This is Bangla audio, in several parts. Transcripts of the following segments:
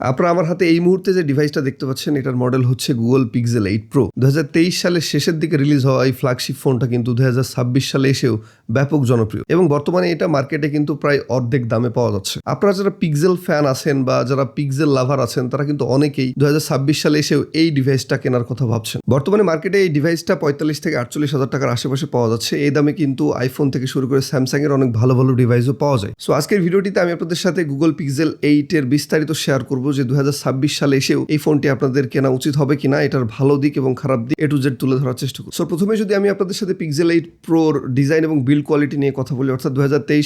আপনারা আমার হাতে এই মুহূর্তে যে ডিভাইসটা দেখতে পাচ্ছেন, এটার মডেল হচ্ছে গুগল পিক্সেল এইট প্রো দুহাজার তেইশ সালের শেষের দিকে রিলিজ হওয়া এই ফ্ল্যাগশিপ ফোনটা কিন্তু দুহাজার ছাব্বিশ সালে এসেও ব্যাপক জনপ্রিয়। এবং বর্তমানে এটা মার্কেটে কিন্তু প্রায় অর্ধেক দামে পাওয়া যাচ্ছে। আপনারা যারা পিক্সেল ফ্যান আছেন বা যারা পিক্সেল লাভার আছেন, তারা কিন্তু অনেকেই দুই হাজার ছাব্বিশ সালে এসেও এই ডিভাইসটা কেনার কথা ভাবছেন। বর্তমানে মার্কেটে এই ডিভাইসটা পঁয়তাল্লিশ থেকে আটচল্লিশ হাজার টাকার আশেপাশে পাওয়া যাচ্ছে। এই দামে কিন্তু আইফোন থেকে শুরু করে স্যামসাং এর অনেক ভালো ভালো ডিভাইসও পাওয়া যায়। সো আজকের ভিডিওটিতে আমি আপনাদের সাথে গুগল পিক্সেল এইট এর বিস্তারিত শেয়ার করব। যে দুই হাজার ছাব্বিশ সালে এসেও এই ফোনটি আপনাদের কেনা উচিত হবে কিনা, এটার ভালো দিক এবং খারাপ দিক এ টু জেড তুলে ধরার চেষ্টা করব। সো প্রথমে যদি আমি আপনাদের সাথে পিক্সেল এইট প্রোর ডিজাইন এবং বিল্ড কোয়ালিটি নিয়ে কথা বলি, অর্থাৎ দু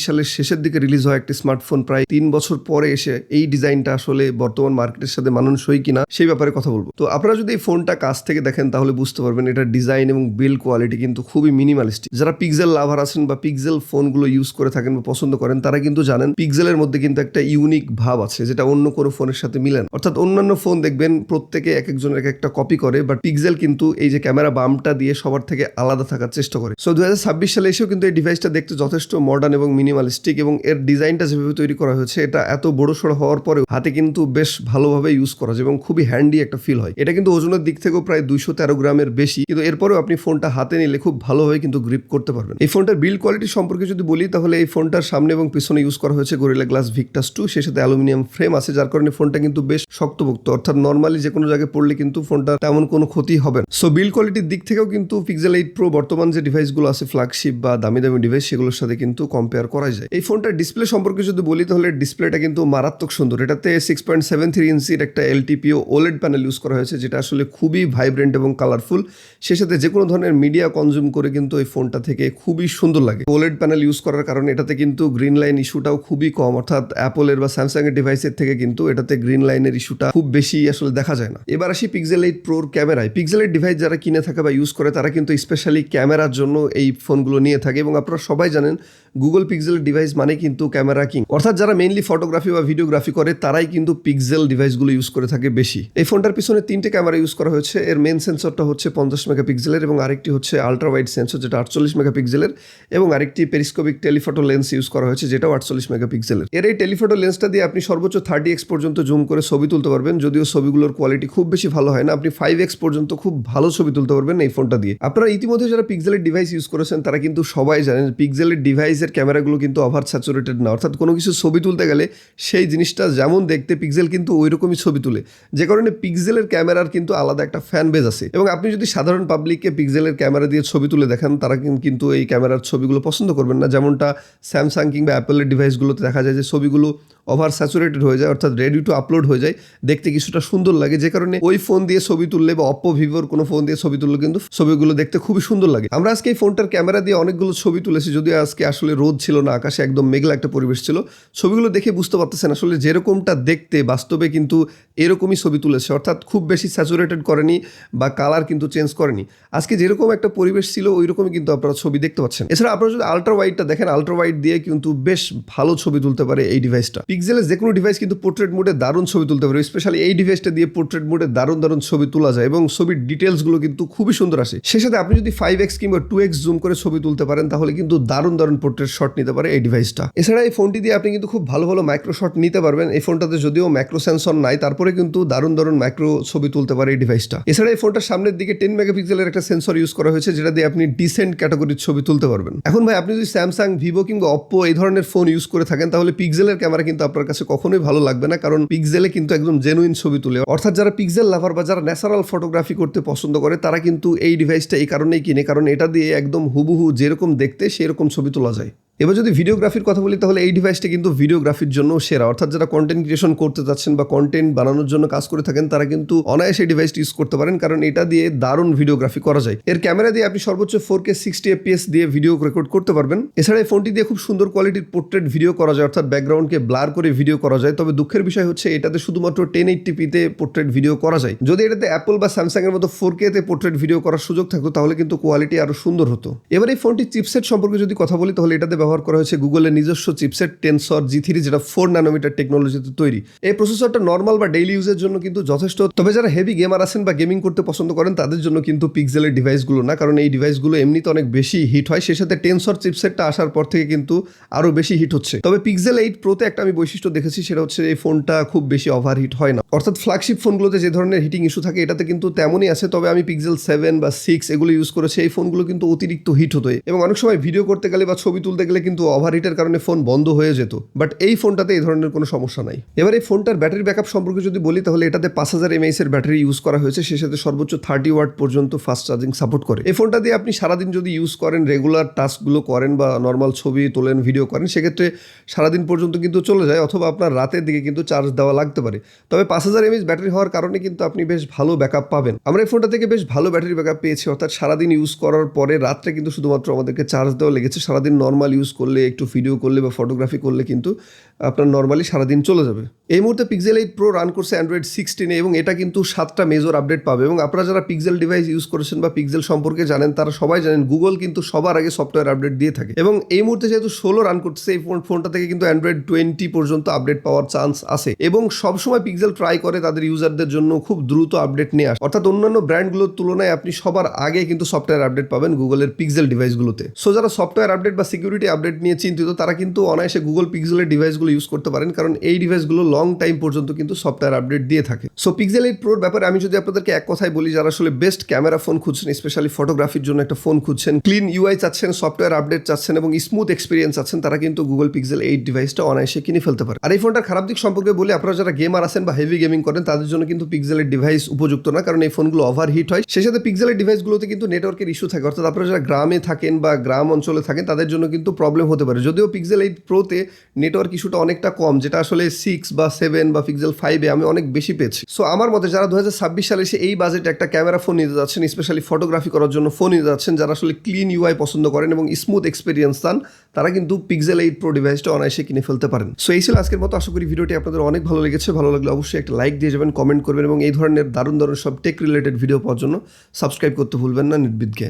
সালের শেষের দিকে রিলিজ হওয়া একটি স্মার্টফোন প্রায় তিন বছর পরে এসে এই ডিজাইনটা আসলে বর্তমান মার্কেটের সাথে মানানসই কিনা সেই ব্যাপারে কথা বলব। তো আপনারা যদি এই ফোনটা কাছ থেকে দেখেন, তাহলে বুঝতে পারবেন এটার ডিজাইন এবং বিল্ড কোয়ালিটি কিন্তু খুবই মিনিমালিস্টিক যারা পিক্সেল লাভার আছেন বা পিক্সেল ফোনগুলো ইউজ করে থাকেন বা পছন্দ করেন, তারা কিন্তু জানেন পিক্সেলের মধ্যে কিন্তু একটা ইউনিক ভাব আছে, যেটা অন্য কোনো ফোনের সাথে মিলেন। অর্থাৎ অন্যান্য ফোন দেখবেন, প্রত্যেকে এক একজনের এক একটা কপি করে বাট পিক্সেল কিন্তু এই যে ক্যামেরা বামটা দিয়ে সবার থেকে আলাদা থাকার চেষ্টা করে। সো দুহাজার ছাব্বিশ সালে এসেও কিন্তু এই ডিভাইসটা দেখতে যথেষ্ট মডার্ন এবং মিনিমালিস্টিক এবং এর ডিজাইনটা যেভাবে তৈরি করা হয়েছে, এটা এত বড় সড়ো হওয়ার পরেও হাতে কিন্তু বেশ ভালোভাবে ইউজ করা যায় এবং খুবই হ্যান্ডি একটা ফিল হয়। এটা কিন্তু ওজনের দিক থেকেও প্রায় দুইশো তেরো গ্রামের বেশি, কিন্তু এরপরেও আপনি ফোনটা হাতে নিলে খুব ভালোভাবে কিন্তু গ্রিপ করতে পারবেন। এই ফোনটার বিল্ড কোয়ালিটি সম্পর্কে যদি বলি, তাহলে এই ফোনটার সামনে এবং পিছনে ইউজ করা হয়েছে গরিলা গ্লাস ভিক্টাস টু সে সাথে অ্যালুমিনিয়াম ফ্রেম আছে, যার কারণে ফোনটা কিন্তু বেশ শক্তপোক্ত। অর্থাৎ নর্মালি যে কোনো জায়গায় পড়লে কিন্তু ফোনটা তেমন কোনো ক্ষতি হবে না। সো বিল্ড কোয়ালিটির দিক থেকেও কিন্তু পিক্সেল এইট প্রো বর্তমান যে ডিভাইসগুলো আছে ফ্ল্যাগশিপ বা দামি দামি ডিভাইস সেগুলোর সাথে কিন্তু কম্পেয়ার করা যায়। এই ফোনটার ডিসপ্লে সম্পর্কে যদি বলি, তাহলে ডিসপ্লেটা কিন্তু মারাত্মক সুন্দর। এটাতে সিক্স পয়েন্ট সেভেন থ্রি ইঞ্চির একটা এলটিপিও ওলেড প্যানেল ইউজ করা হয়েছে, যেটা আসলে খুবই ভাইব্রেন্ট এবং কালারফুল সে সাথে যে কোনো ধরনের মিডিয়া কনজিউম করে কিন্তু এই ফোনটা থেকে খুবই সুন্দর লাগে। ওলেড প্যানেল ইউজ করার কারণে এটাতে কিন্তু গ্রিন লাইন ইস্যুটাও খুবই কম। অর্থাৎ অ্যাপলের বা স্যামসাংয়ের ডিভাইসের থেকে কিন্তু এটাতে গ্রিন লাইনের ইস্যুটা খুব বেশি আসলে দেখা যায় না। এবার আসি পিক্সেল এইট প্রোর ক্যামেরায়। পিক্সেল এইট ডিভাইস যারা কিনে থাকে বা ইউজ করে, তারা কিন্তু স্পেশালি ক্যামেরার জন্য এই ফোনগুলো নিয়ে থাকে এবং আপনারা সবাই জানেন গুগল পিক্সেল ডিভাইস মানে কিন্তু ক্যামেরা কিং। অর্থাৎ যারা মেইনলি ফটোগ্রাফি বা ভিডিওগ্রাফি করে, তারাই কিন্তু পিক্সেল ডিভাইসগুলো ইউজ করে থাকে বেশি। এই ফোনটার পিছনে তিনটে ক্যামেরা ইউজ করা হয়েছে। এর মেন সেন্সরটা হচ্ছে পঞ্চাশ মেগাপিক্সেলের এবং আরেকটি হচ্ছে আলট্রা ওয়াইড সেন্সর যেটা আটচল্লিশ মেগাপিক্সেলের এবং আরেকটি পেরিস্কোপিক টেলিফটো লেন্স ইউজ করা হয়েছে যেটাও আটচল্লিশ মেগাপিক্সেলের এর এই টেলিফটো লেন্সটা দিয়ে আপনি সর্বোচ্চ থার্টি এক্স পর্যন্ত জুম করে ছবি তুলতে পারবেন, যদিও ছবিগুলোর কোয়ালিটি খুব বেশি ভালো হয় না। আপনি ফাইভ এক্স পর্যন্ত খুব ভালো ছবি তুলতে পারবেন এই ফোনটা দিয়ে। আপনারা ইতিমধ্যে যারা পিক্সেলের ডিভাইস ইউজ করেছেন, তারা কিন্তু সবাই জানেন পিক্সেলের ডিভাইসের ক্যামেরাগুলো কিন্তু ওভার স্যাচুরেটেড না। অর্থাৎ কোনো কিছু ছবি তুলতে গেলে সেই জিনিসটা যেমন দেখতে পিক্সেল কিন্তু ওই রকমই ছবি তুলে। যে কারণে পিক্সেলের ক্যামেরার কিন্তু আলাদা একটা ফ্যান বেজ আছে। এবং আপনি যদি সাধারণ পাবলিককে পিক্সেলের ক্যামেরা দিয়ে ছবি তুলে দেখেন, তারা কিন্তু এই ক্যামেরার ছবিগুলো পছন্দ করবেন না। যেমনটা স্যামসাং কিংবা অ্যাপেলের ডিভাইসগুলোতে দেখা যায় যে ছবিগুলো ওভার স্যাচুরেটেড হয়ে যায়, অর্থাৎ রেডি টু আপলোড হয়ে যায়। দেখতে কিছুটা সুন্দর লাগে, যে কারণে ওই ফোন দিয়ে ছবি তুললে বা অপ্পো ভিভোর কোনো ফোন দিয়ে ছবি তুললে কিন্তু ছবিগুলো দেখতে খুবই সুন্দর লাগে। আমরা আজকে এই ফোনটার ক্যামেরা দিয়ে অনেকগুলো ছবি তুলেছি, যদিও আজকে আসলে রোদ ছিল না, আকাশে একদম মেঘলা একটা পরিবেশ ছিল। ছবিগুলো দেখে বুঝতে পারতেছেন আসলে যেরকমটা দেখতে, বাস্তবে কিন্তু এরকমই ছবি তুলেছে, অর্থাৎ খুব বেশি স্যাচুরেটেড করেনি বা কালার কিন্তু চেঞ্জ করেনি। আজকে যেরকম একটা পরিবেশ ছিল ওই রকমই কিন্তু আপনারা ছবি দেখতে পাচ্ছেন। এছাড়া আপনারা যদি আল্ট্রা ওয়াইডটা দেখেন আল্ট্রা ওয়াইড দিয়ে কিন্তু বেশ ভালো ছবি তুলতে পারে এই ডিভাইসটা পিক্সেলের যে কোনো ডিভাইস কিন্তু পোর্ট্রেট মোডে দারুণ ছবি তুলতে পারে স্পেশালি এই ডিভাইসটা দিয়ে পোর্ট্রেট মোডে দারুণ দারুণ ছবি তোলা যায় এবং ছবির ডিটেলসগুলো কিন্তু খুবই সুন্দর আসে। সে সাথে আপনি যদি ফাইভ এক্স কিংবা টু এক্স জুম করে ছবি তুলতে পারেন, তাহলে কিন্তু দারুণ দারুণ পোর্ট্রেট শট নিতে পারে এই ডিভাইসটা এছাড়া এই ফোনটি দিয়ে আপনি কিন্তু খুব ভালো ভালো মাইক্রো শট নিতে পারবেন। এই ফোনটাতে যদিও ম্যাক্রো সেন্সর নাই, তারপরে কিন্তু দারুণ দারুণ মাইক্রো ছবি তুলতে পারে এই ডিভাইসটা এছাড়া এই ফোনটার সামনের দিকে টেন মেগাপিক্সেলের একটা সেন্সর ইউজ করা হয়েছে, যেটা দিয়ে আপনি ডিসেন্ট ক্যাটাগরির ছবি তুলতে পারবেন। এখন ভাই, আপনি যদি স্যামসাং ভিভো কিংবা অপ্পো এই ধরনের ফোন ইউজ করে থাকেন, তাহলে পিক্সেলের ক্যামেরা কিন্তু আপনার কাছে কখনোই ভালো লাগবে না, কারণ পিক্সেলে কিন্তু একদম জেনুইন ছবি তুলে। অর্থাৎ যারা পিক্সেল লাভার বা যারা ন্যাচারাল ফটোগ্রাফি করতে পছন্দ করে, তারা কিন্তু এই ডিভাইসটা এই কারণেই কিনে, কারণ এটা দিয়ে একদম হুবহু যেরকম দেখতে সেরকম ছবি তোলা যায়। এবার যদি ভিডিওগ্রাফির কথা বলি, তাহলে এই ডিভাইসটা কিন্তু ভিডিওগ্রাফির জন্য সেরা। অর্থাৎ যারা কন্টেন্ট ক্রিয়েশন করতে চাচ্ছেন বা কন্টেন্ট বানানোর জন্য কাজ করে থাকেন, তারা কিন্তু অনায়াসে ডিভাইসটি ইউজ করতে পারেন, কারণ এটা দিয়ে দারুণ ভিডিওগ্রাফি করা যায়। এর ক্যামেরা দিয়ে আপনি সর্বোচ্চ ফোর কে সিক্সটি এফপিএস দিয়ে ভিডিও রেকর্ড করতে পারবেন। এছাড়া এই ফোনটি দিয়ে খুব সুন্দর কোয়ালিটির পোর্ট্রেট ভিডিও করা যায়, অর্থাৎ ব্যাকগ্রাউন্ডকে ব্লার করে ভিডিও করা যায়। তবে দুঃখের বিষয় হচ্ছে, এটাতে শুধুমাত্র টেন এইটটি পিতে পোর্ট্রেট ভিডিও করা যায়। যদি এটাতে অ্যাপল বা স্যামসাং এর মতো ফোর কে তে পোর্ট্রেট ভিডিও করার সুযোগ থাকতো, তাহলে কিন্তু কোয়ালিটি আরও সুন্দর হতো। এবার এই ফোনটির চিপসেট সম্পর্কে যদি কথা বলি, তাহলে এটাতে ব্যবহার ব্যবহার করা হয়েছে গুগলের নিজস্ব চিপসেট টেনসর জি থ্রি, যেটা ফোর ন্যানোমিটার টেকনোলজিতে তৈরি। এই প্রসেসরটা নর্মাল বা ডেইলি ইউজের জন্য কিন্তু যথেষ্ট। তবে যারা হেভি গেমার আছেন বা গেমিং করতে পছন্দ করেন, তাদের জন্য কিন্তু পিক্সেলের ডিভাইসগুলো না, কারণ এই ডিভাইসগুলো এমনিতে অনেক বেশি হিট হয়। সেই সাথে টেনসর চিপসেটটা আসার পর থেকে কিন্তু আরও বেশি হিট হচ্ছে। তবে পিক্সেল এইট প্রোতে একটা আমি বৈশিষ্ট্য দেখেছি, সেটা হচ্ছে এই ফোনটা খুব বেশি ওভার হিট হয় না। অর্থাৎ ফ্ল্যাগশিপ ফোনগুলোতে যে ধরনের হিটিং ইস্যু থাকে, এটাতে কিন্তু তেমনই আছে। তবে আমি পিক্সেল সেভেন বা সিক্স এগুলো ইউজ করেছি, এই ফোনগুলো কিন্তু অতিরিক্ত হিট হতো এবং অনেক সময় ভিডিও করতে গেলে বা ছবি তুলতে গেলে কিন্তু ওভার হিটের কারণে ফোন বন্ধ হয়ে যেত। বাট এই ফোনটাতে এই ধরনের কোনো সমস্যা নাই। এবার এই ফোনটার ব্যাটারি ব্যাকআপ সম্পর্কে যদি বলি, তাহলে এটাতে পাঁচ হাজার এমএইচ এর ব্যাটারি ইউজ করা হয়েছে। সে সাথে সর্বোচ্চ থার্টি ওয়াট পর্যন্ত ফাস্ট চার্জিং সাপোর্ট করে। এই ফোনটা দিয়ে আপনি সারাদিন যদি ইউজ করেন রেগুলার টাস্কগুলো করেন বা নর্মাল ছবি তোলেন ভিডিও করেন, সেক্ষেত্রে সারাদিন পর্যন্ত কিন্তু চলে যায়, অথবা আপনার রাতের দিকে কিন্তু চার্জ দেওয়া লাগতে পারে। তবে পাঁচ হাজার এমএইচ ব্যাটারি হওয়ার কারণে কিন্তু আপনি বেশ ভালো ব্যাকআপ পাবেন। আমরা এই ফোনটা থেকে বেশ ভালো ব্যাটারি ব্যাকআপ পেয়েছি, অর্থাৎ সারাদিন ইউজ করার পরে রাত্রে কিন্তু শুধুমাত্র আমাদেরকে চার্জ দেওয়া লেগেছে। সারাদিন নর্মাল ইউজ করলে, একটু ভিডিও করলে বা ফটোগ্রাফি করলে কিন্তু আপনার নর্মালি সারাদিন চলে যাবে। এই মুহূর্তে পিক্সেল এইট প্রো রান করছে অ্যান্ড্রয়েড সিক্সটিনে এবং এটা কিন্তু সাতটা মেজর আপডেট পাবে এবং আপনারা যারা পিক্সেল ডিভাইস ইউজ করেছেন বা পিক্সেল সম্পর্কে জানেন, তারা সবাই জানেন গুগল কিন্তু সবার আগে সফটওয়্যার আপডেট দিয়ে থাকে। এবং এই মুহূর্তে যেহেতু ষোলো রান করতেছে এই ফোন ফোনটা থেকে কিন্তু অ্যান্ড্রয়েড টোয়েন্টি পর্যন্ত আপডেট পাওয়ার চান্স আছে। এবং সবসময় পিক্সেল ট্রাই করে তাদের ইউজারদের জন্য খুব দ্রুত আপডেট নিয়ে আসে। অর্থাৎ অন্যান্য ব্র্যান্ডগুলোর তুলনায় আপনি সবার আগে কিন্তু সফটওয়্যার আপডেট পাবেন গুগলের পিক্সেল ডিভাইসগুলোতে সো যারা সফটওয়্যার আপডেট বা সিকিউরিটি আপডেট নিয়ে চিন্তিত, তারা কিন্তু অনায়াসে গুগল পিক্সেলের ডিভাইসগুলো ইউজ করতে পারেন, কারণ এই ডিভাইসগুলো লং টাইম পর্যন্ত কিন্তু সফটওয়্যার আপডেট দিয়ে থাকে। সো পিক্সেল এইট প্রোর ব্যাপারে আমি যদি আপনাদেরকে এক কথায় বলি, যারা আসলে বেস্ট ক্যামেরা ফোন খুঁজছেন স্পেশালি ফটোগ্রাফির জন্য একটা ফোন খুঁজছেন ক্লিন ইউআই চাচ্ছেন সফটওয়্যার আপডেট চাচ্ছেন এবং স্মুথ এক্সপিরিয়েন্স আছেন তারা কিন্তু গুগল পিক্সেল এইট ডিভাইসটা অনায়াসে কিনে ফেলতে পারে। আর এই ফোনটার খারাপ দিক সম্পর্কে বলি, আপনারা যারা গেমার আছেন বা হেভি গেমিং করেন, তাদের জন্য কিন্তু পিক্সেলের ডিভাইস উপযুক্ত না, কারণ এই ফোনগুলো ওভার হিট হয়। সেই সাথে পিক্সেলের ডিভাইসগুলোতে কিন্তু নেটওয়ার্কের ইস্যু থাকে। অর্থাৎ আপনারা যারা গ্রামে থাকেন বা গ্রাম অঞ্চলে থাকেন, তাদের জন্য কিন্তু প্রবলেম হতে পারে। যদিও পিক্সেল এইট প্রোতে নেটওয়ার্ক ইস্যুটা অনেকটা কম, যেটা আসলে সিক্স বা সেভেন বা পিক্সেল ফাইভে আমি অনেক বেশি পেয়েছি। সো আমার মতে যারা দু হাজার ছাব্বিশ সালে এসে এই বাজেটে একটা ক্যামেরা ফোন নিতে যাচ্ছেন স্পেশালি ফটোগ্রাফি করার জন্য ফোন নিতে যাচ্ছেন, যারা আসলে ক্লিন ইউআই পছন্দ করেন এবং স্মুথ এক্সপিরিয়েন্স চান, তারা কিন্তু পিক্সেল এইট প্রো ডিভাইসটা অনায়াসে কিনে ফেলতে পারেন। সো এই ছিল আজকের মতো। আশা করি ভিডিওটি আপনাদের অনেক ভালো লেগেছে। ভালো লাগলে অবশ্যই একটা লাইক দিয়ে যাবেন কমেন্ট করবেন এবং এই ধরনের দারুণ দারুণ সব টেক রিলেটেড ভিডিও পাওয়ার জন্য সাবস্ক্রাইব করতে ভুলবেন না নির্বিদকে